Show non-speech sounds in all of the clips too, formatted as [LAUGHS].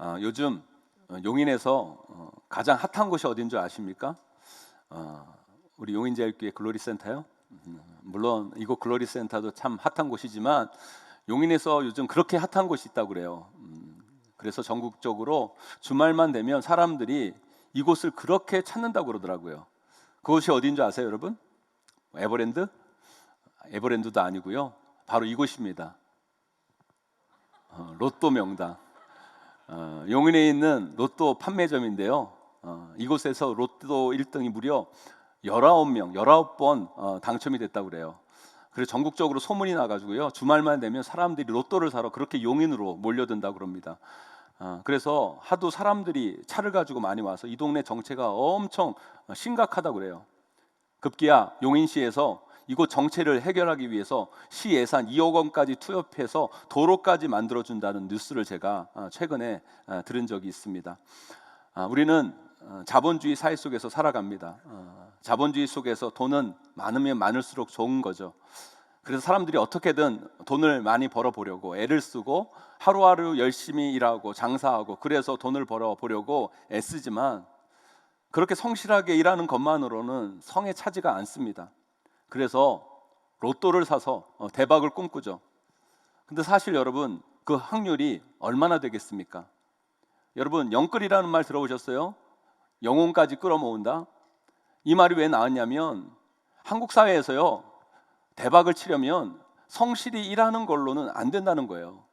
어, 요즘 어, 용인에서 어, 가장 핫한 곳이 어딘 줄 아십니까? 어, 우리 용인제일교회 글로리 센터요. 음, 물론 이곳 글로리 센터도 참 핫한 곳이지만 용인에서 요즘 그렇게 핫한 곳이 있다고 그래요. 음, 그래서 전국적으로 주말만 되면 사람들이 이곳을 그렇게 찾는다고 그러더라고요. 그곳이 어딘 줄 아세요, 여러분? 에버랜드? 에버랜드도 아니고요. 바로 이곳입니다. 어, 로또 명당. 어, 용인에 있는 로또 판매점인데요. 어, 이곳에서 로또 1등이 무려 19명, 19번 어, 당첨이 됐다고 그래요. 그래서 전국적으로 소문이 나가지고요. 주말만 되면 사람들이 로또를 사러 그렇게 용인으로 몰려든다고 그럽니다. 어, 그래서 하도 사람들이 차를 가지고 많이 와서 이 동네 정체가 엄청 심각하다고 그래요. 급기야 용인시에서 이곳 정체를 해결하기 위해서 시 예산 2억 원까지 투입해서 도로까지 만들어 준다는 뉴스를 제가 어, 최근에 어, 들은 적이 있습니다. 아, 우리는 어, 자본주의 사회 속에서 살아갑니다. 어, 자본주의 속에서 돈은 많으면 많을수록 좋은 거죠. 그래서 사람들이 어떻게든 돈을 많이 벌어 보려고 애를 쓰고 하루하루 열심히 일하고 장사하고 그래서 돈을 벌어 보려고 애쓰지만 그렇게 성실하게 일하는 것만으로는 성에 차지가 않습니다. 그래서 로또를 사서 어, 대박을 꿈꾸죠. 근데 사실 여러분 그 확률이 얼마나 되겠습니까? 여러분 영끌이라는 말 들어보셨어요? 영혼까지 끌어모은다. 이 말이 왜 나왔냐면 한국 사회에서요 대박을 치려면 성실히 일하는 걸로는 안 된다는 거예요.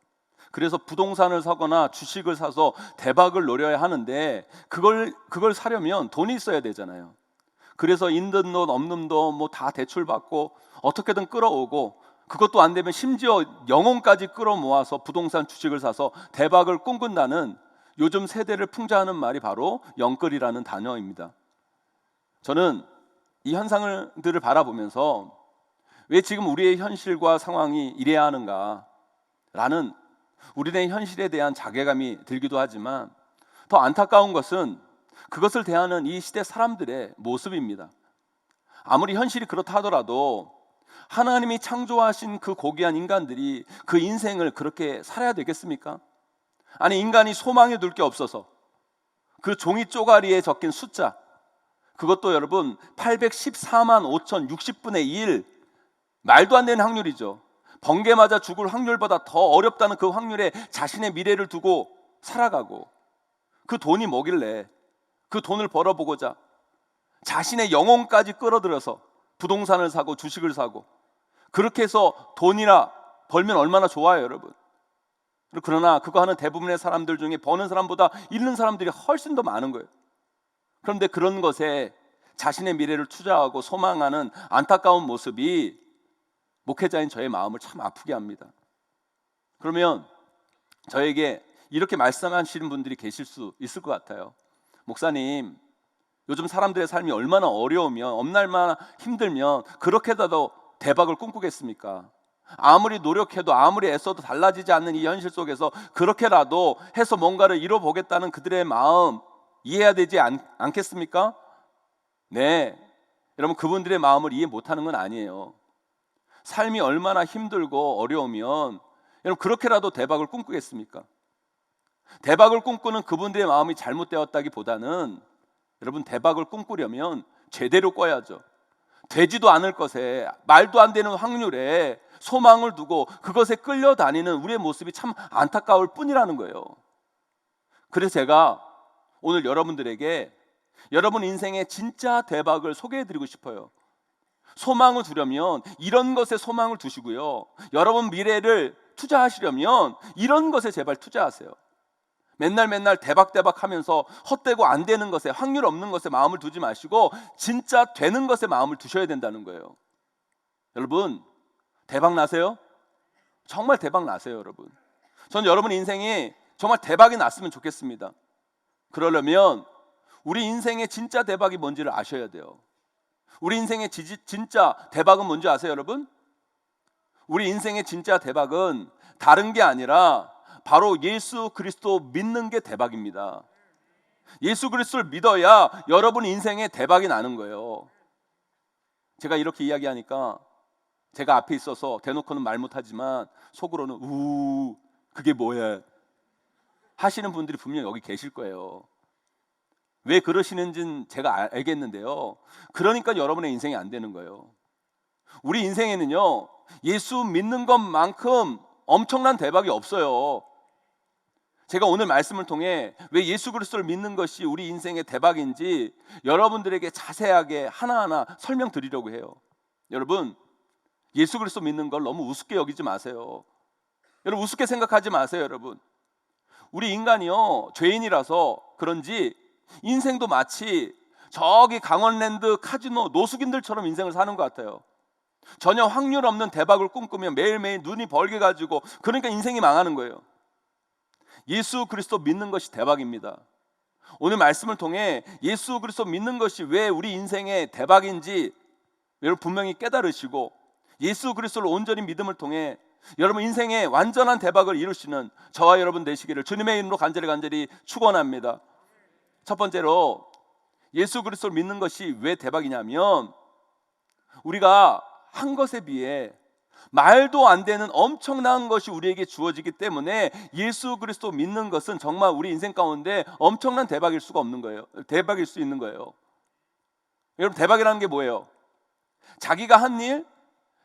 그래서 부동산을 사거나 주식을 사서 대박을 노려야 하는데 그걸 그걸 사려면 돈이 있어야 되잖아요. 그래서 있는 돈 없는 돈 뭐 다 대출 받고 어떻게든 끌어오고 그것도 안 되면 심지어 영혼까지 끌어 모아서 부동산 주식을 사서 대박을 꿈꾼다는 요즘 세대를 풍자하는 말이 바로 영끌이라는 단어입니다. 저는 이 현상들을 바라보면서 왜 지금 우리의 현실과 상황이 이래야 하는가라는 우리의 현실에 대한 자괴감이 들기도 하지만 더 안타까운 것은 그것을 대하는 이 시대 사람들의 모습입니다. 아무리 현실이 그렇다 하더라도 하나님이 창조하신 그 고귀한 인간들이 그 인생을 그렇게 살아야 되겠습니까? 아니 인간이 소망에 둘 게 없어서 그 종이 쪼가리에 적힌 숫자 그것도 여러분 814만 5천 60분의 1 말도 안 되는 확률이죠. 번개 맞아 죽을 확률보다 더 어렵다는 그 확률에 자신의 미래를 두고 살아가고 그 돈이 뭐길래 그 돈을 벌어보고자 자신의 영혼까지 끌어들여서 부동산을 사고 주식을 사고 그렇게 해서 돈이나 벌면 얼마나 좋아요, 여러분. 그러나 그거 하는 대부분의 사람들 중에 버는 사람보다 잃는 사람들이 훨씬 더 많은 거예요. 그런데 그런 것에 자신의 미래를 투자하고 소망하는 안타까운 모습이 목회자인 저의 마음을 참 아프게 합니다. 그러면 저에게 이렇게 말씀하시는 분들이 계실 수 있을 것 같아요. 목사님, 요즘 사람들의 삶이 얼마나 어려우면, 엄날만 힘들면 그렇게라도 대박을 꿈꾸겠습니까? 아무리 노력해도 아무리 애써도 달라지지 않는 이 현실 속에서 그렇게라도 해서 뭔가를 이뤄보겠다는 그들의 마음 이해해야 되지 않, 않겠습니까? 네. 여러분 그분들의 마음을 이해 못하는 건 아니에요. 삶이 얼마나 힘들고 어려우면 여러분 그렇게라도 대박을 꿈꾸겠습니까? 대박을 꿈꾸는 그분들의 마음이 잘못되었다기보다는 여러분 대박을 꿈꾸려면 제대로 꿔야죠. 되지도 않을 것에 말도 안 되는 확률에 소망을 두고 그것에 끌려다니는 우리의 모습이 참 안타까울 뿐이라는 거예요. 그래서 제가 오늘 여러분들에게 여러분 인생의 진짜 대박을 소개해 드리고 싶어요. 소망을 두려면 이런 것에 소망을 두시고요. 여러분 미래를 투자하시려면 이런 것에 제발 투자하세요. 맨날 맨날 대박대박 하면서 헛되고 안 되는 것에 확률 없는 것에 마음을 두지 마시고 진짜 되는 것에 마음을 두셔야 된다는 거예요. 여러분 대박 나세요? 정말 대박 나세요, 여러분. 저는 여러분 인생이 정말 대박이 났으면 좋겠습니다. 그러려면 우리 인생의 진짜 대박이 뭔지를 아셔야 돼요. 우리 인생의 지, 진짜 대박은 뭔지 아세요, 여러분? 우리 인생의 진짜 대박은 다른 게 아니라 바로 예수 그리스도 믿는 게 대박입니다. 예수 그리스도를 믿어야 여러분 인생에 대박이 나는 거예요. 제가 이렇게 이야기하니까 제가 앞에 있어서 대놓고는 말 못하지만 속으로는 우 그게 뭐야? 하시는 분들이 분명 여기 계실 거예요. 왜 그러시는지는 제가 알- 알겠는데요. 그러니까 여러분의 인생이 안 되는 거예요. 우리 인생에는요, 예수 믿는 것만큼 엄청난 대박이 없어요. 제가 오늘 말씀을 통해 왜 예수 그리스도를 믿는 것이 우리 인생의 대박인지 여러분들에게 자세하게 하나하나 설명드리려고 해요. 여러분, 예수 그리스도 믿는 걸 너무 우습게 여기지 마세요. 여러분 우습게 생각하지 마세요, 여러분. 우리 인간이요 죄인이라서 그런지 인생도 마치 저기 강원랜드 카지노 노숙인들처럼 인생을 사는 것 같아요. 전혀 확률 없는 대박을 꿈꾸며 매일매일 눈이 벌게 가지고 그러니까 인생이 망하는 거예요. 예수 그리스도 믿는 것이 대박입니다. 오늘 말씀을 통해 예수 그리스도 믿는 것이 왜 우리 인생의 대박인지 여러분 분명히 깨달으시고 예수 그리스도를 온전히 믿음을 통해 여러분 인생의 완전한 대박을 이루시는 저와 여러분 되시기를 주님의 이름으로 간절히 간절히 축원합니다. 첫 번째로 예수 그리스도를 믿는 것이 왜 대박이냐면 우리가 한 것에 비해 말도 안 되는 엄청난 것이 우리에게 주어지기 때문에 예수 그리스도 믿는 것은 정말 우리 인생 가운데 엄청난 대박일 수가 없는 거예요. 대박일 수 있는 거예요. 여러분 대박이라는 게 뭐예요? 자기가 한 일,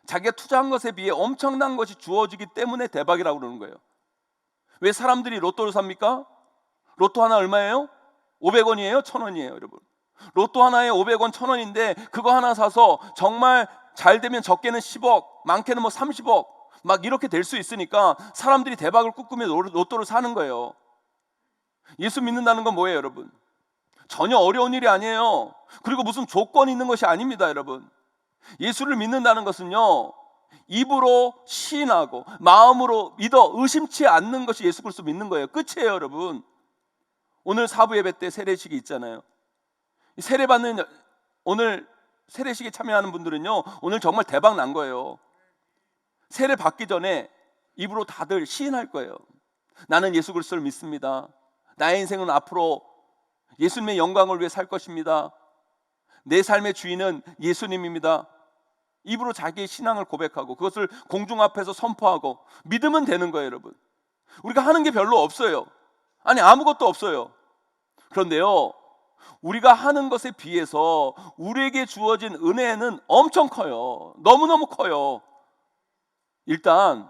자기가 투자한 것에 비해 엄청난 것이 주어지기 때문에 대박이라고 그러는 거예요. 왜 사람들이 로또를 삽니까? 로또 하나 얼마예요? 500원이에요? 1000원이에요, 여러분. 로또 하나에 500원, 1000원인데 그거 하나 사서 정말 잘 되면 적게는 10억, 많게는 뭐 30억 막 이렇게 될 수 있으니까 사람들이 대박을 꿈꾸며 로- 로또를 사는 거예요. 예수 믿는다는 건 뭐예요, 여러분? 전혀 어려운 일이 아니에요. 그리고 무슨 조건이 있는 것이 아닙니다, 여러분. 예수를 믿는다는 것은요. 입으로 시인하고 마음으로 믿어 의심치 않는 것이 예수 그리스도 믿는 거예요. 끝이에요, 여러분. 오늘 사부 예배 때 세례식이 있잖아요. 이 세례 받는 여- 오늘 세례식에 참여하는 분들은요. 오늘 정말 대박 난 거예요. 세례 받기 전에 입으로 다들 시인할 거예요. 나는 예수 그리스도를 믿습니다. 나의 인생은 앞으로 예수님의 영광을 위해 살 것입니다. 내 삶의 주인은 예수님입니다. 입으로 자기의 신앙을 고백하고 그것을 공중 앞에서 선포하고 믿으면 되는 거예요, 여러분. 우리가 하는 게 별로 없어요. 아니 아무것도 없어요. 그런데요. 우리가 하는 것에 비해서 우리에게 주어진 은혜는 엄청 커요. 너무너무 커요. 일단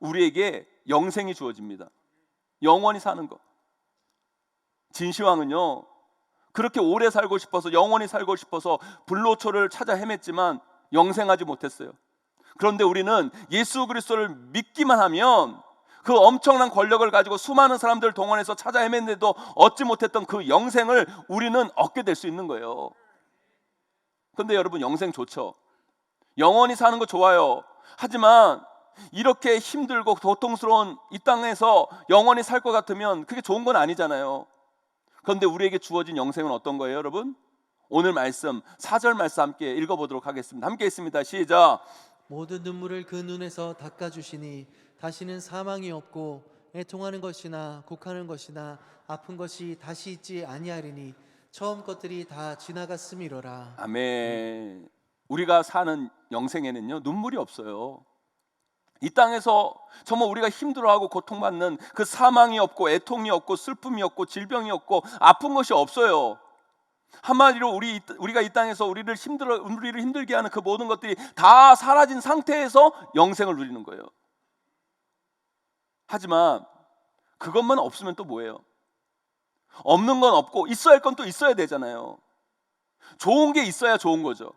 우리에게 영생이 주어집니다. 영원히 사는 거. 진시황은요. 그렇게 오래 살고 싶어서 영원히 살고 싶어서 불로초를 찾아 헤맸지만 영생하지 못했어요. 그런데 우리는 예수 그리스도를 믿기만 하면 그 엄청난 권력을 가지고 수많은 사람들 동원해서 찾아 헤맸는데도 얻지 못했던 그 영생을 우리는 얻게 될 수 있는 거예요. 근데 여러분 영생 좋죠. 영원히 사는 거 좋아요. 하지만 이렇게 힘들고 고통스러운 이 땅에서 영원히 살 것 같으면 그게 좋은 건 아니잖아요. 그런데 우리에게 주어진 영생은 어떤 거예요, 여러분? 오늘 말씀 4절 말씀 함께 읽어 보도록 하겠습니다. 함께 있습니다. 시작. 모든 눈물을 그 눈에서 닦아 주시니 다시는 사망이 없고 애통하는 것이나 곡하는 것이나 아픈 것이 다시 있지 아니하리니 처음 것들이 다 지나갔음이로라. 아멘. 우리가 사는 영생에는요 눈물이 없어요. 이 땅에서 정말 우리가 힘들어하고 고통받는 그 사망이 없고 애통이 없고 슬픔이 없고 질병이 없고 아픈 것이 없어요. 한마디로 우리 이- 우리가 이 땅에서 우리를 힘들어 우리를 힘들게 하는 그 모든 것들이 다 사라진 상태에서 영생을 누리는 거예요. 하지만 그것만 없으면 또 뭐예요? 없는 건 없고 있어야 할 건 또 있어야 되잖아요. 좋은 게 있어야 좋은 거죠.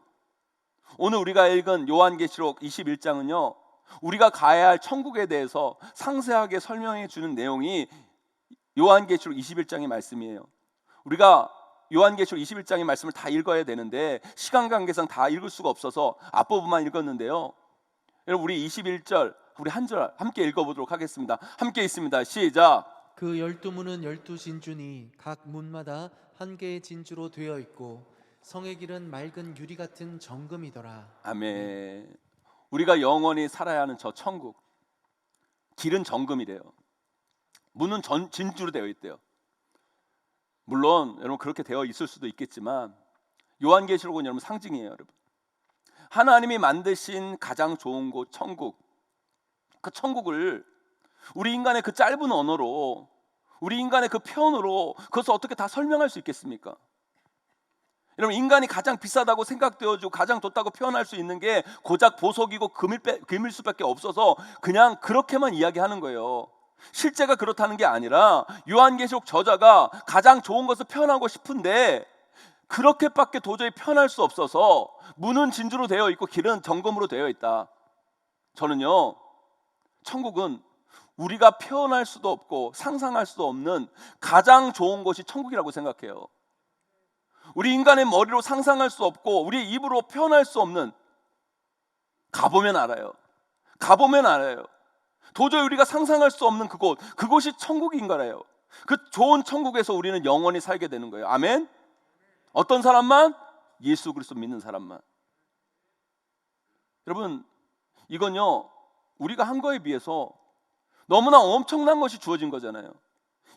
오늘 우리가 읽은 요한계시록 21장은요. 우리가 가야 할 천국에 대해서 상세하게 설명해 주는 내용이 요한계시록 21장의 말씀이에요. 우리가 요한계시록 21장의 말씀을 다 읽어야 되는데 시간 관계상 다 읽을 수가 없어서 앞부분만 읽었는데요. 여러분 우리 21절 우리 한 절 함께 읽어 보도록 하겠습니다. 함께 있습니다. 시작. 그 열두 문은 열두 진주니 각 문마다 한 개의 진주로 되어 있고 성의 길은 맑은 유리 같은 정금이더라. 아멘. 우리가 영원히 살아야 하는 저 천국. 길은 정금이래요. 문은 전, 진주로 되어 있대요. 물론 여러분 그렇게 되어 있을 수도 있겠지만 요한계시록은 여러분 상징이에요, 여러분. 하나님이 만드신 가장 좋은 곳 천국. 그 천국을 우리 인간의 그 짧은 언어로 우리 인간의 그 표현으로 그것을 어떻게 다 설명할 수 있겠습니까? 여러분 인간이 가장 비싸다고 생각되어지고 가장 좋다고 표현할 수 있는 게 고작 보석이고 금일, 빼, 금일 수밖에 없어서 그냥 그렇게만 이야기하는 거예요. 실제가 그렇다는 게 아니라 요한계시록 저자가 가장 좋은 것을 표현하고 싶은데 그렇게밖에 도저히 표현할 수 없어서 문은 진주로 되어 있고 길은 정금으로 되어 있다. 저는요 천국은 우리가 표현할 수도 없고 상상할 수도 없는 가장 좋은 곳이 천국이라고 생각해요. 우리 인간의 머리로 상상할 수 없고 우리 입으로 표현할 수 없는 가보면 알아요. 가보면 알아요. 도저히 우리가 상상할 수 없는 그곳, 그곳이 천국인 거래요. 그 좋은 천국에서 우리는 영원히 살게 되는 거예요. 아멘. 어떤 사람만 예수 그리스도 믿는 사람만. 여러분, 이건요. 우리가 한 거에 비해서 너무나 엄청난 것이 주어진 거잖아요.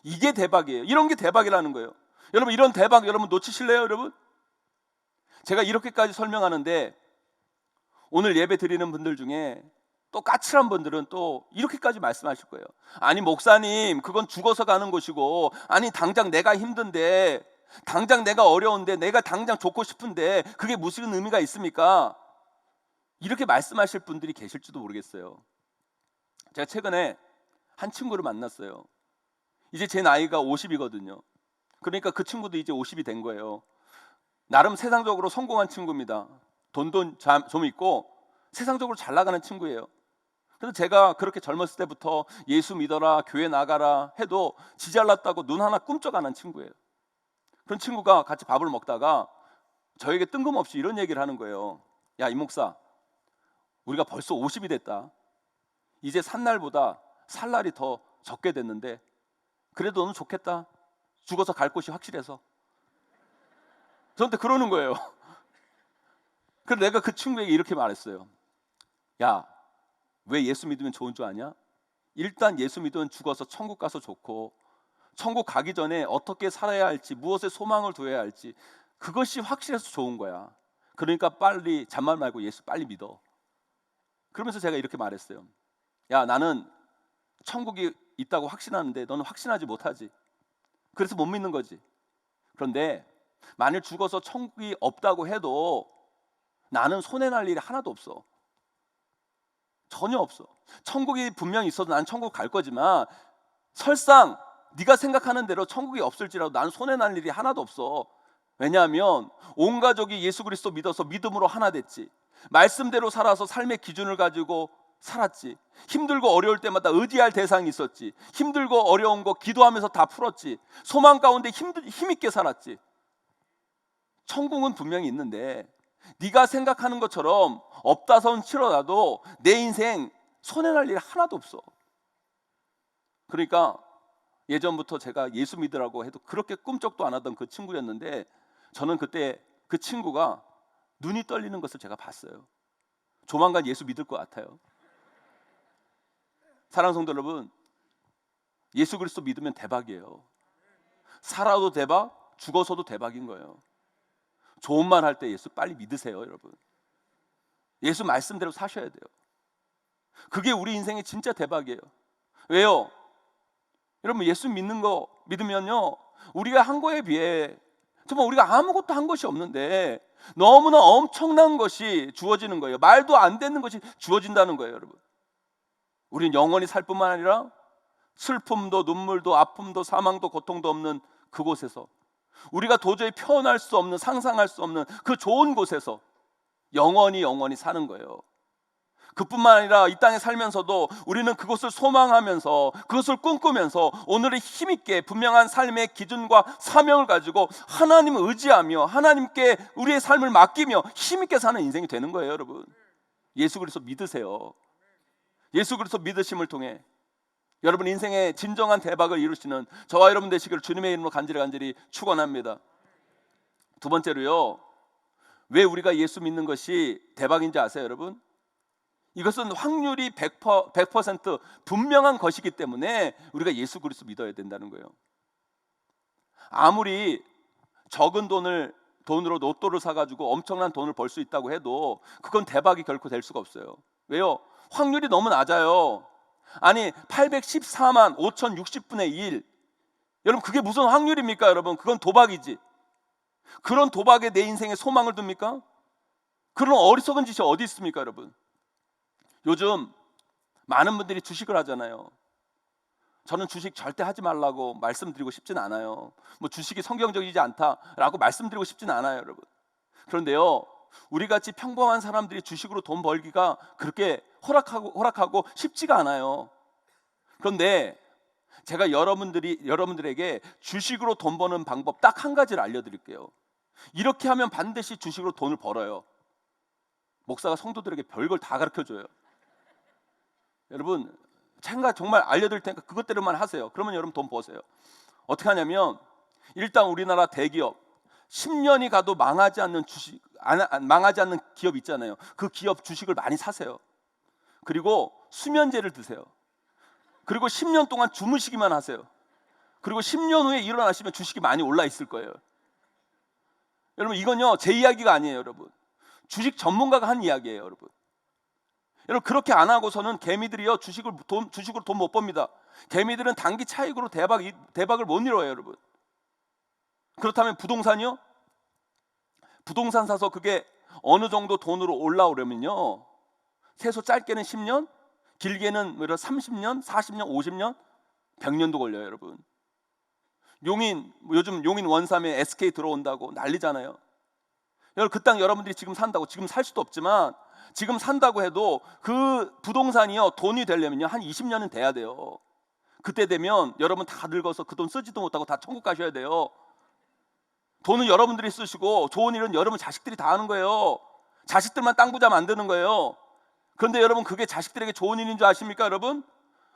이게 대박이에요. 이런 게 대박이라는 거예요. 여러분 이런 대박 여러분 놓치실래요, 여러분? 제가 이렇게까지 설명하는데 오늘 예배 드리는 분들 중에 또 까칠한 분들은 또 이렇게까지 말씀하실 거예요. 아니 목사님, 그건 죽어서 가는 곳이고 아니 당장 내가 힘든데 당장 내가 어려운데 내가 당장 좋고 싶은데 그게 무슨 의미가 있습니까? 이렇게 말씀하실 분들이 계실지도 모르겠어요. 제가 최근에 한 친구를 만났어요. 이제 제 나이가 50이거든요. 그러니까 그 친구도 이제 50이 된 거예요. 나름 세상적으로 성공한 친구입니다. 돈도 자- 좀 있고 세상적으로 잘 나가는 친구예요. 그래서 제가 그렇게 젊었을 때부터 예수 믿어라, 교회 나가라 해도 지 잘났다고 눈 하나 꿈쩍 안 한 친구예요. 그런 친구가 같이 밥을 먹다가 저에게 뜬금없이 이런 얘기를 하는 거예요. 야, 이 목사, 우리가 벌써 50이 됐다. 이제 산 날보다 살 날이 더 적게 됐는데 그래도 너는 좋겠다. 죽어서 갈 곳이 확실해서. 저한테 그러는 거예요. [LAUGHS] 그래서 내가 그 친구에게 이렇게 말했어요. 야, 왜 예수 믿으면 좋은 줄 아냐? 일단 예수 믿으면 죽어서 천국 가서 좋고 천국 가기 전에 어떻게 살아야 할지 무엇에 소망을 두어야 할지 그것이 확실해서 좋은 거야. 그러니까 빨리 잔말 말고 예수 빨리 믿어. 그러면서 제가 이렇게 말했어요. 야, 나는 천국이 있다고 확신하는데 너는 확신하지 못하지. 그래서 못 믿는 거지. 그런데 만일 죽어서 천국이 없다고 해도 나는 손해 날 일이 하나도 없어. 전혀 없어. 천국이 분명히 있어도 난 천국 갈 거지만 설상 네가 생각하는 대로 천국이 없을지라도 난 손해 날 일이 하나도 없어. 왜냐하면 온 가족이 예수 그리스도 믿어서 믿음으로 하나 됐지. 말씀대로 살아서 삶의 기준을 가지고 살았지. 힘들고 어려울 때마다 의지할 대상이 있었지. 힘들고 어려운 거 기도하면서 다 풀었지. 소망 가운데 힘, 힘있게 살았지. 천국은 분명히 있는데 네가 생각하는 것처럼 없다선 치러놔도 내 인생 손해날 일 하나도 없어. 그러니까 예전부터 제가 예수 믿으라고 해도 그렇게 꿈쩍도 안 하던 그 친구였는데 저는 그때 그 친구가 눈이 떨리는 것을 제가 봤어요. 조만간 예수 믿을 것 같아요. 사랑 성도 여러분, 예수 그리스도 믿으면 대박이에요. 살아도 대박, 죽어서도 대박인 거예요. 좋은 말 할 때 예수 빨리 믿으세요, 여러분. 예수 말씀대로 사셔야 돼요. 그게 우리 인생의 진짜 대박이에요. 왜요? 여러분 예수 믿는 거 믿으면요, 우리가 한 거에 비해 정말 우리가 아무것도 한 것이 없는데 너무나 엄청난 것이 주어지는 거예요. 말도 안 되는 것이 주어진다는 거예요, 여러분. 우리는 영원히 살 뿐만 아니라 슬픔도 눈물도 아픔도 사망도 고통도 없는 그곳에서 우리가 도저히 표현할 수 없는 상상할 수 없는 그 좋은 곳에서 영원히 영원히 사는 거예요. 그뿐만 아니라 이 땅에 살면서도 우리는 그것을 소망하면서 그것을 꿈꾸면서 오늘의 힘있게 분명한 삶의 기준과 사명을 가지고 하나님을 의지하며 하나님께 우리의 삶을 맡기며 힘있게 사는 인생이 되는 거예요, 여러분. 예수 그리스도 믿으세요. 예수 그리스도 믿으심을 통해 여러분 인생의 진정한 대박을 이루시는 저와 여러분 되시기를 주님의 이름으로 간절히 간절히 축원합니다. 두 번째로요. 왜 우리가 예수 믿는 것이 대박인지 아세요, 여러분? 이것은 확률이 100%, 100% 분명한 것이기 때문에 우리가 예수 그리스도 믿어야 된다는 거예요. 아무리 적은 돈을 돈으로 로또를 사가지고 엄청난 돈을 벌 수 있다고 해도 그건 대박이 결코 될 수가 없어요. 왜요? 확률이 너무 낮아요. 아니 814만 5,060분의 1 여러분 그게 무슨 확률입니까, 여러분? 그건 도박이지. 그런 도박에 내 인생에 소망을 둡니까? 그런 어리석은 짓이 어디 있습니까, 여러분? 요즘 많은 분들이 주식을 하잖아요. 저는 주식 절대 하지 말라고 말씀드리고 싶진 않아요. 뭐 주식이 성경적이지 않다라고 말씀드리고 싶진 않아요, 여러분. 그런데요, 우리 같이 평범한 사람들이 주식으로 돈 벌기가 그렇게 허락하고 허락하고 쉽지가 않아요. 그런데 제가 여러분들이 여러분들에게 주식으로 돈 버는 방법 딱 한 가지를 알려드릴게요. 이렇게 하면 반드시 주식으로 돈을 벌어요. 목사가 성도들에게 별걸 다 가르쳐 줘요. 여러분, 제가 정말 알려드릴 테니까 그것대로만 하세요. 그러면 여러분 돈 버세요. 어떻게 하냐면 일단 우리나라 대기업 10년이 가도 망하지 않는 주식 망하지 않는 기업 있잖아요. 그 기업 주식을 많이 사세요. 그리고 수면제를 드세요. 그리고 10년 동안 주무시기만 하세요. 그리고 10년 후에 일어나시면 주식이 많이 올라 있을 거예요. 여러분 이건요 제 이야기가 아니에요, 여러분. 주식 전문가가 한 이야기예요, 여러분. 여러분 그렇게 안 하고서는 개미들이요 주식을 돈 주식으로 돈 못 법니다. 개미들은 단기 차익으로 대박 대박을 못 이뤄요, 여러분. 그렇다면 부동산이요? 부동산 사서 그게 어느 정도 돈으로 올라오려면요. 최소 짧게는 10년, 길게는 뭐 30년, 40년, 50년, 100년도 걸려요, 여러분. 용인 뭐 요즘 용인 원삼에 SK 들어온다고 난리잖아요. 여러분 그 땅 여러분들이 지금 산다고 지금 살 수도 없지만 지금 산다고 해도 그 부동산이요 돈이 되려면요 한 20년은 돼야 돼요. 그때 되면 여러분 다 늙어서 그 돈 쓰지도 못하고 다 천국 가셔야 돼요. 돈은 여러분들이 쓰시고 좋은 일은 여러분 자식들이 다 하는 거예요. 자식들만 땅 부자 만드는 거예요. 그런데 여러분 그게 자식들에게 좋은 일인 줄 아십니까, 여러분?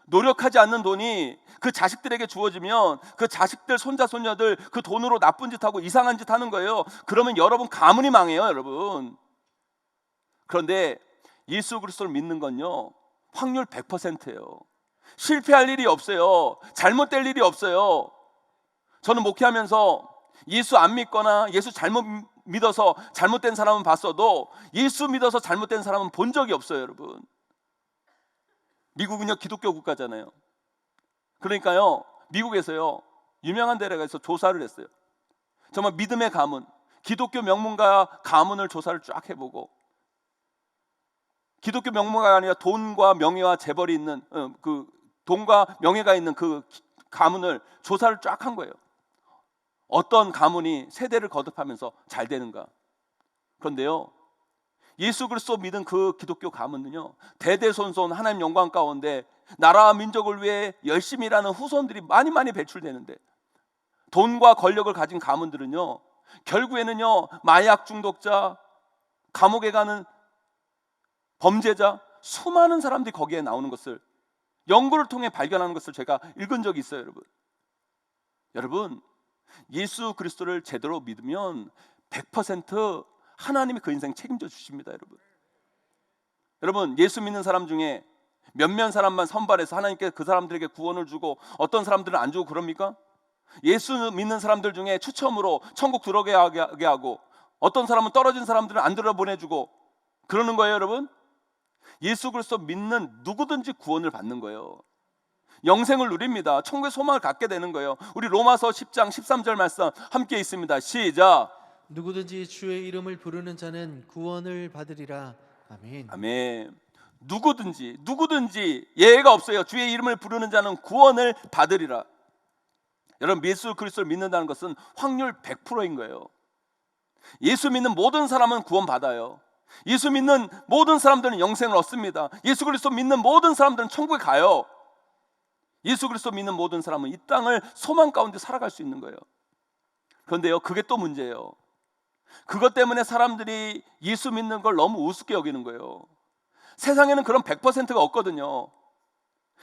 노력하지 않는 돈이 그 자식들에게 주어지면 그 자식들 손자 손녀들 그 돈으로 나쁜 짓 하고 이상한 짓 하는 거예요. 그러면 여러분 가문이 망해요, 여러분. 그런데 예수 그리스도를 믿는 건요. 확률 100%예요. 실패할 일이 없어요. 잘못될 일이 없어요. 저는 목회하면서 예수 안 믿거나 예수 잘못 믿어서 잘못된 사람은 봤어도 예수 믿어서 잘못된 사람은 본 적이 없어요, 여러분. 미국은요 기독교 국가잖아요. 그러니까요 미국에서요 유명한 데라가서 조사를 했어요. 정말 믿음의 가문, 기독교 명문가 가문을 조사를 쫙 해보고 기독교 명문가가 아니라 돈과 명예와 재벌이 있는 어, 그 돈과 명예가 있는 그 기- 가문을 조사를 쫙 한 거예요. 어떤 가문이 세대를 거듭하면서 잘 되는가? 그런데요. 예수 그리스도 믿은 그 기독교 가문은요. 대대손손 하나님 영광 가운데 나라와 민족을 위해 열심히 일하는 후손들이 많이 많이 배출되는데 돈과 권력을 가진 가문들은요. 결국에는요. 마약 중독자, 감옥에 가는 범죄자 수많은 사람들이 거기에 나오는 것을 연구를 통해 발견하는 것을 제가 읽은 적이 있어요, 여러분. 여러분, 예수 그리스도를 제대로 믿으면 100% 하나님이 그 인생 책임져 주십니다, 여러분. 여러분, 예수 믿는 사람 중에 몇몇 사람만 선발해서 하나님께 그 사람들에게 구원을 주고 어떤 사람들은 안 주고 그럽니까? 예수 믿는 사람들 중에 추첨으로 천국 들어가게 하게 하고 어떤 사람은 떨어진 사람들은 안 들어 보내주고 그러는 거예요, 여러분. 예수 그리스도 믿는 누구든지 구원을 받는 거예요. 영생을 누립니다. 천국의 소망을 갖게 되는 거예요. 우리 로마서 10장 13절 말씀 함께 있습니다. 시작. 누구든지 주의 이름을 부르는 자는 구원을 받으리라. 아멘. 아멘. 누구든지 누구든지 예외가 없어요. 주의 이름을 부르는 자는 구원을 받으리라. 여러분 예수 그리스도를 믿는다는 것은 확률 100%인 거예요. 예수 믿는 모든 사람은 구원 받아요. 예수 믿는 모든 사람들은 영생을 얻습니다. 예수 그리스도 믿는 모든 사람들은 천국에 가요. 예수 그리스도 믿는 모든 사람은 이 땅을 소망 가운데 살아갈 수 있는 거예요. 그런데요, 그게 또 문제예요. 그것 때문에 사람들이 예수 믿는 걸 너무 우습게 여기는 거예요. 세상에는 그런 100%가 없거든요.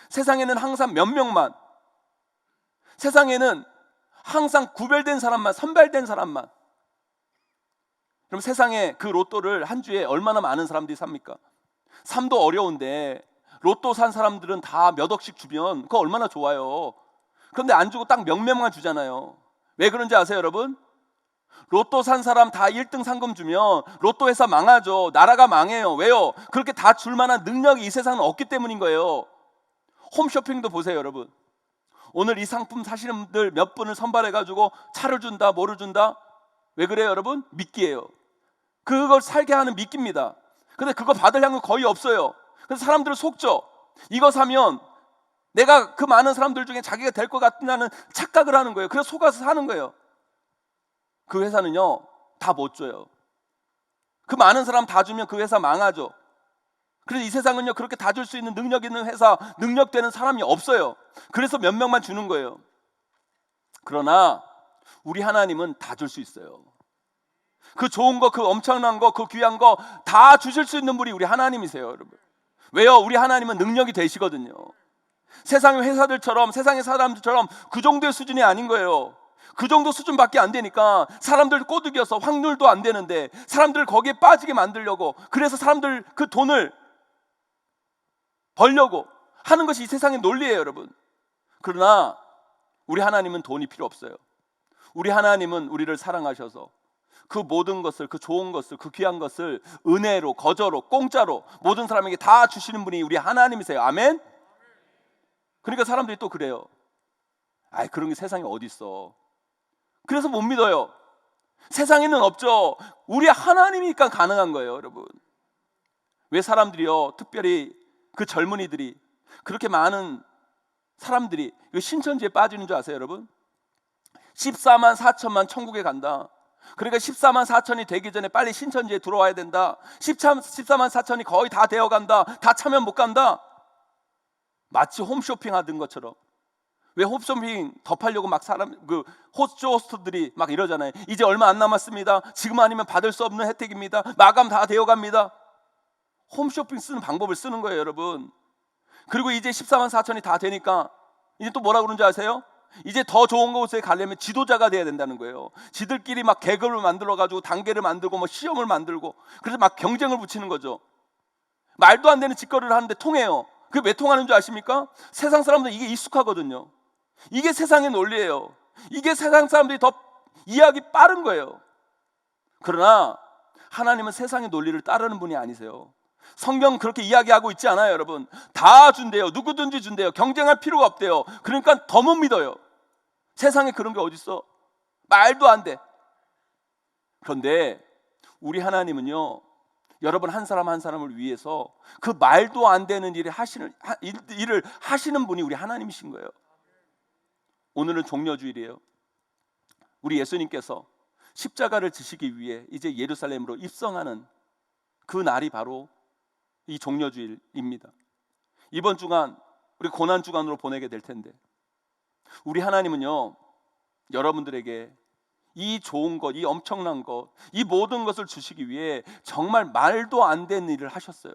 세상에는 항상 몇 명만, 세상에는 항상 구별된 사람만, 선별된 사람만. 그럼 세상에 그 로또를 한 주에 얼마나 많은 사람들이 삽니까? 삶도 어려운데 로또 산 사람들은 다 몇 억씩 주면 그거 얼마나 좋아요. 그런데 안 주고 딱 몇 명만 주잖아요. 왜 그런지 아세요, 여러분? 로또 산 사람 다 1등 상금 주면 로또 회사 망하죠. 나라가 망해요. 왜요? 그렇게 다 줄 만한 능력이 이 세상은 없기 때문인 거예요. 홈쇼핑도 보세요, 여러분. 오늘 이 상품 사시는 분들 몇 분을 선발해 가지고 차를 준다, 뭐를 준다. 왜 그래요, 여러분? 미끼예요. 그걸 살게 하는 미끼입니다. 근데 그거 받을 향은 거의 없어요. 그래서 사람들을 속죠. 이거 사면 내가 그 많은 사람들 중에 자기가 될 것 같다는 착각을 하는 거예요. 그래서 속아서 사는 거예요. 그 회사는요, 다 못 줘요. 그 많은 사람 다 주면 그 회사 망하죠. 그래서 이 세상은요, 그렇게 다 줄 수 있는 능력 있는 회사, 능력되는 사람이 없어요. 그래서 몇 명만 주는 거예요. 그러나 우리 하나님은 다 줄 수 있어요. 그 좋은 거, 그 엄청난 거, 그 귀한 거 다 주실 수 있는 분이 우리 하나님이세요, 여러분. 왜요? 우리 하나님은 능력이 되시거든요. 세상의 회사들처럼 세상의 사람들처럼 그 정도의 수준이 아닌 거예요. 그 정도 수준밖에 안 되니까 사람들 꼬드겨서 확률도 안 되는데 사람들 거기에 빠지게 만들려고 그래서 사람들 그 돈을 벌려고 하는 것이 이 세상의 논리예요, 여러분. 그러나 우리 하나님은 돈이 필요 없어요. 우리 하나님은 우리를 사랑하셔서 그 모든 것을 그 좋은 것을 그 귀한 것을 은혜로 거저로 공짜로 모든 사람에게 다 주시는 분이 우리 하나님이세요. 아멘. 그러니까 사람들이 또 그래요. 아이 그런 게 세상에 어디 있어. 그래서 못 믿어요. 세상에는 없죠. 우리 하나님이니까 가능한 거예요, 여러분. 왜 사람들이요, 특별히 그 젊은이들이 그렇게 많은 사람들이 그 신천지에 빠지는 줄 아세요, 여러분? 14만 4천만 천국에 간다. 그러니까 14만 4천이 되기 전에 빨리 신천지에 들어와야 된다. 13, 14만 4천이 거의 다 되어 간다. 다 차면 못 간다. 마치 홈쇼핑 하던 것처럼. 왜 홈쇼핑 덮하려고 막 사람 그 호스트 호스트들이 막 이러잖아요. 이제 얼마 안 남았습니다. 지금 아니면 받을 수 없는 혜택입니다. 마감 다 되어 갑니다. 홈쇼핑 쓰는 방법을 쓰는 거예요, 여러분. 그리고 이제 14만 4천이 다 되니까 이제 또 뭐라 그러는지 아세요? 이제 더 좋은 곳에 가려면 지도자가 돼야 된다는 거예요. 지들끼리 막 계급을 만들어 가지고 단계를 만들고 뭐 시험을 만들고 그래서 막 경쟁을 붙이는 거죠. 말도 안 되는 짓거리를 하는데 통해요. 그게 왜 통하는 줄 아십니까? 세상 사람들 이게 익숙하거든요. 이게 세상의 논리예요. 이게 세상 사람들이 더 이해하기 빠른 거예요. 그러나 하나님은 세상의 논리를 따르는 분이 아니세요. 성경 그렇게 이야기하고 있지 않아요, 여러분. 다 준대요. 누구든지 준대요. 경쟁할 필요가 없대요. 그러니까 더 못 믿어요. 세상에 그런 게 어딨어? 말도 안 돼. 그런데 우리 하나님은요. 여러분 한 사람 한 사람을 위해서 그 말도 안 되는 일을 하시는 일을 하시는 분이 우리 하나님이신 거예요. 오늘은 종려주일이에요. 우리 예수님께서 십자가를 지시기 위해 이제 예루살렘으로 입성하는 그 날이 바로 이 종려주일입니다. 이번 주간 우리 고난 주간으로 보내게 될 텐데 우리 하나님은요 여러분들에게 이 좋은 것, 이 엄청난 것, 이 모든 것을 주시기 위해 정말 말도 안 되는 일을 하셨어요.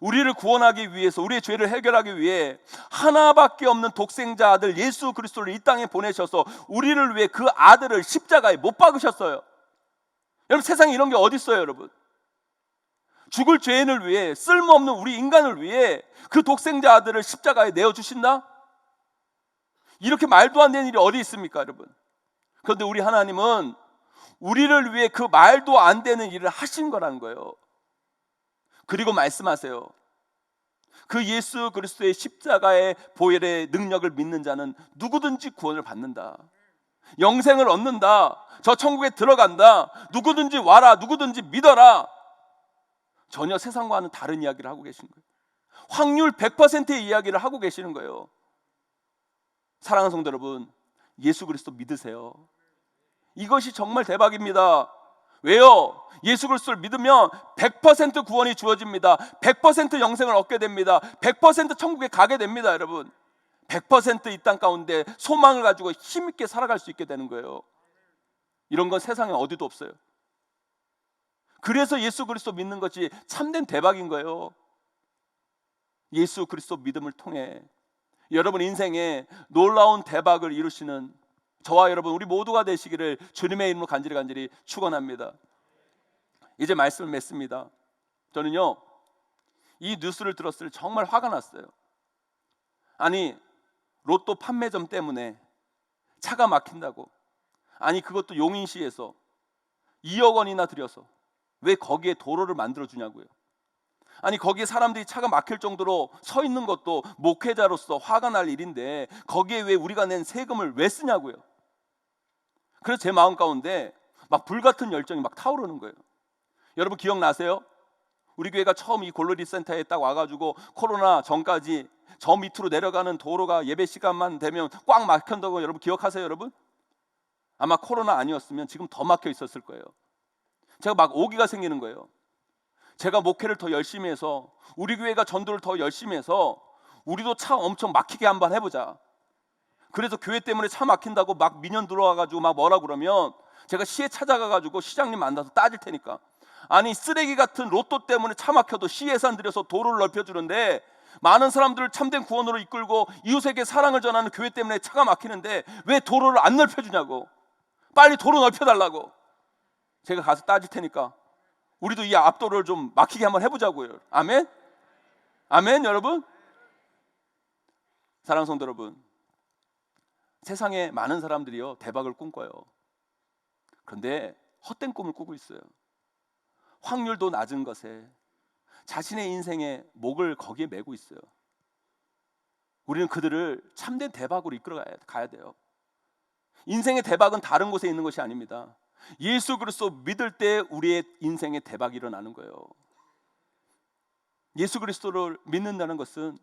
우리를 구원하기 위해서 우리의 죄를 해결하기 위해 하나밖에 없는 독생자 아들 예수 그리스도를 이 땅에 보내셔서 우리를 위해 그 아들을 십자가에 못 박으셨어요. 여러분 세상에 이런 게 어디 있어요, 여러분? 죽을 죄인을 위해 쓸모없는 우리 인간을 위해 그 독생자 아들을 십자가에 내어 주신다? 이렇게 말도 안 되는 일이 어디 있습니까, 여러분? 그런데 우리 하나님은 우리를 위해 그 말도 안 되는 일을 하신 거라는 거예요. 그리고 말씀하세요. 그 예수 그리스도의 십자가의 보혈의 능력을 믿는 자는 누구든지 구원을 받는다. 영생을 얻는다. 저 천국에 들어간다. 누구든지 와라. 누구든지 믿어라. 전혀 세상과는 다른 이야기를 하고 계신 거예요. 확률 100%의 이야기를 하고 계시는 거예요. 사랑하는 성도 여러분, 예수 그리스도 믿으세요. 이것이 정말 대박입니다. 왜요? 예수 그리스도를 믿으면 100% 구원이 주어집니다. 100% 영생을 얻게 됩니다. 100% 천국에 가게 됩니다, 여러분. 100%이 땅 가운데 소망을 가지고 힘있게 살아갈 수 있게 되는 거예요. 이런 건 세상에 어디도 없어요. 그래서 예수 그리스도 믿는 것이 참된 대박인 거예요. 예수 그리스도 믿음을 통해 여러분 인생에 놀라운 대박을 이루시는 저와 여러분 우리 모두가 되시기를 주님의 이름으로 간절히 간절히 축원합니다. 이제 말씀을 맺습니다. 저는요 이 뉴스를 들었을 때 정말 화가 났어요. 아니 로또 판매점 때문에 차가 막힌다고 아니 그것도 용인시에서 2억 원이나 들여서 왜 거기에 도로를 만들어 주냐고요. 아니 거기에 사람들이 차가 막힐 정도로 서 있는 것도 목회자로서 화가 날 일인데 거기에 왜 우리가 낸 세금을 왜 쓰냐고요. 그래서 제 마음 가운데 막 불같은 열정이 막 타오르는 거예요. 여러분 기억나세요? 우리 교회가 처음 이 골로리 센터에 딱 와가지고 코로나 전까지 저 밑으로 내려가는 도로가 예배 시간만 되면 꽉 막힌다고 여러분 기억하세요, 여러분? 아마 코로나 아니었으면 지금 더 막혀 있었을 거예요. 제가 막 오기가 생기는 거예요. 제가 목회를 더 열심히 해서 우리 교회가 전도를 더 열심히 해서 우리도 차 엄청 막히게 한번 해보자. 그래서 교회 때문에 차 막힌다고 막 민원 들어와가지고 막 뭐라 그러면 제가 시에 찾아가가지고 시장님 만나서 따질 테니까. 아니 쓰레기 같은 로또 때문에 차 막혀도 시 예산 들여서 도로를 넓혀주는데 많은 사람들을 참된 구원으로 이끌고 이웃에게 사랑을 전하는 교회 때문에 차가 막히는데 왜 도로를 안 넓혀주냐고. 빨리 도로 넓혀달라고. 제가 가서 따질 테니까 우리도 이 앞도로를 좀 막히게 한번 해보자고요 아멘 아멘 여러분 사랑하는 성도 여러분 세상에 많은 사람들이요 대박을 꿈꿔요 그런데 헛된 꿈을 꾸고 있어요 확률도 낮은 것에 자신의 인생의 목을 거기에 메고 있어요. 우리는 그들을 참된 대박으로 이끌어 가야 돼요. 인생의 대박은 다른 곳에 있는 것이 아닙니다. 예수 그리스도 믿을 때 우리의 인생의 대박이 일어나는 거예요. 예수 그리스도를 믿는다는 것은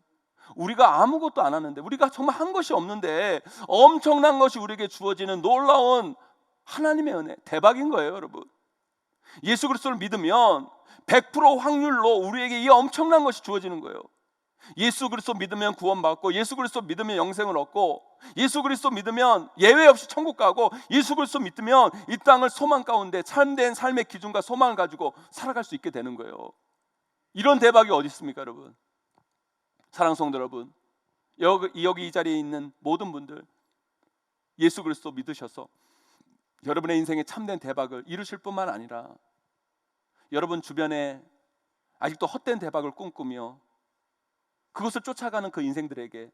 우리가 아무것도 안 하는데 우리가 정말 한 것이 없는데 엄청난 것이 우리에게 주어지는 놀라운 하나님의 은혜 대박인 거예요, 여러분. 예수 그리스도를 믿으면 100% 확률로 우리에게 이 엄청난 것이 주어지는 거예요. 예수 그리스도 믿으면 구원받고 예수 그리스도 믿으면 영생을 얻고 예수 그리스도 믿으면 예외 없이 천국 가고 예수 그리스도 믿으면 이 땅을 소망 가운데 참된 삶의 기준과 소망을 가지고 살아갈 수 있게 되는 거예요. 이런 대박이 어디 있습니까, 여러분? 사랑 성도 여러분, 여기, 여기 이 자리에 있는 모든 분들 예수 그리스도 믿으셔서 여러분의 인생에 참된 대박을 이루실 뿐만 아니라 여러분 주변에 아직도 헛된 대박을 꿈꾸며 그것을 쫓아가는 그 인생들에게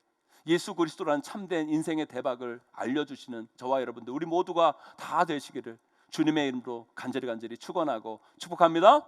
예수 그리스도라는 참된 인생의 대박을 알려주시는 저와 여러분들 우리 모두가 다 되시기를 주님의 이름으로 간절히 간절히 축원하고 축복합니다.